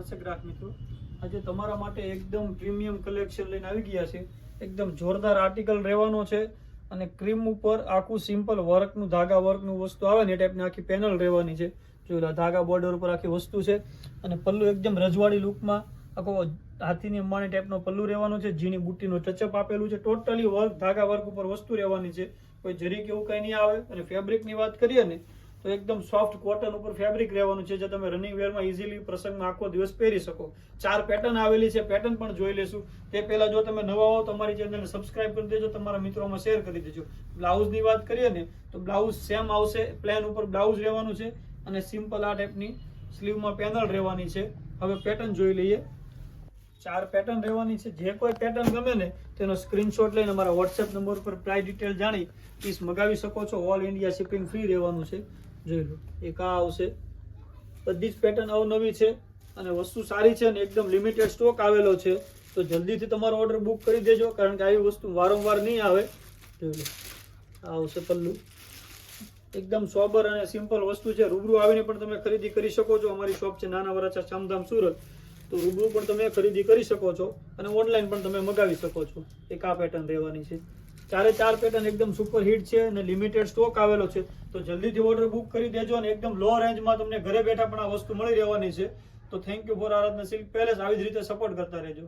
દર્શક રાખ મિત્રો. આજે તમારા માટે એકદમ પ્રીમિયમ કલેક્શન લઈને આવી ગયા છે. એકદમ જોરદાર આર્ટિકલ રહેવાનો છે અને ક્રીમ ઉપર આખું સિમ્પલ વર્કનું ધાગા વર્કનું વસ્તુ આવે ને એ ટાઈપની આખી પેનલ રહેવાની છે. જોઈ ધાગા બોર્ડર ઉપર આખી વસ્તુ છે. અને પલ્લુ એકદમ રજવાડી લુકમાં આખો હાથીની અંબાણી ટાઈપનો પલ્લુ રહેવાનો છે. ઝીણી બુટ્ટીનું ટચઅપ આપેલું છે. ટોટલી વર્ક ધાગા વર્ક ઉપર વસ્તુ રહેવાની છે. કોઈ જરી એવું કંઈ નહીં આવે. અને ફેબ્રિકની વાત કરીએ ને તો એકદમ સોફ્ટ કોટન ઉપર ફેબ્રિક રહેવાનું છે, જે તમે રનિંગ વેરમાં ઇઝીલી પ્રસંગમાં આખો દિવસ પહેરી શકો. ચાર પેટર્ન આવેલી છે પેટર્ન પણ જોઈ લેશું. તે પહેલાં જો તમે નવા હો તો અમારી ચેનલને સબસ્ક્રાઇબ કરી દેજો, તમારા મિત્રોમાં શેર કરી દેજો. બ્લાઉઝની વાત કરીએ ને, તો બ્લાઉઝ સેમ આવશે પ્લેન ઉપર બ્લાઉઝ રહેવાનું છે અને સિમ્પલ આ ટાઈપની સ્લીવમાં પેનલ રહેવાની છે. હવે પેટર્ન જોઈ લઈએ. ચાર પેટર્ન રહેવાની છે. જે કોઈ પેટર્ન ગમે ને, તેનો સ્ક્રીનશોટ લઈને અમારા વોટ્સએપ નંબર પર પ્રાઇસ ડિટેલ જાણી પીસ મગાવી શકો છો. ઓલ ઇન્ડિયા શિપિંગ ફ્રી રહેવાનું છે. જોઈ લો. એક આ આવશે. બધી જ પેટર્ન અવનવી છે અને વસ્તુ સારી છે અને એકદમ લિમિટેડ સ્ટોક આવેલો છે. તો જલ્દીથી તમારો ઓર્ડર બુક કરી દેજો, કારણ કે આવી વસ્તુ વારંવાર નહીં આવે. જોઈ લો. આવશે પલ્લુ. એકદમ સોબર અને સિમ્પલ વસ્તુ છે. રૂબરૂ આવીને પણ તમે ખરીદી કરી શકો છો. અમારી શોપ છે નાના વરાછા ચામધામ સુરત. તો રૂબરૂ પણ તમે ખરીદી કરી શકો છો અને ઓનલાઈન પણ તમે મગાવી શકો છો. એક આ પેટર્ન રહેવાની છે. ચારે ચાર પેટર્ન એકદમ સુપર હિટ છે અને લિમિટેડ સ્ટોક આવેલો છે. તો જલ્દીથી ઓર્ડર બુક કરી દેજો અને એકદમ લો રેન્જમાં તમને ઘરે બેઠા પણ આ વસ્તુ મળી રહેવાની છે. તો thank you for Aradhana silk palace આવી જ રીતે સપોર્ટ કરતા રહેજો.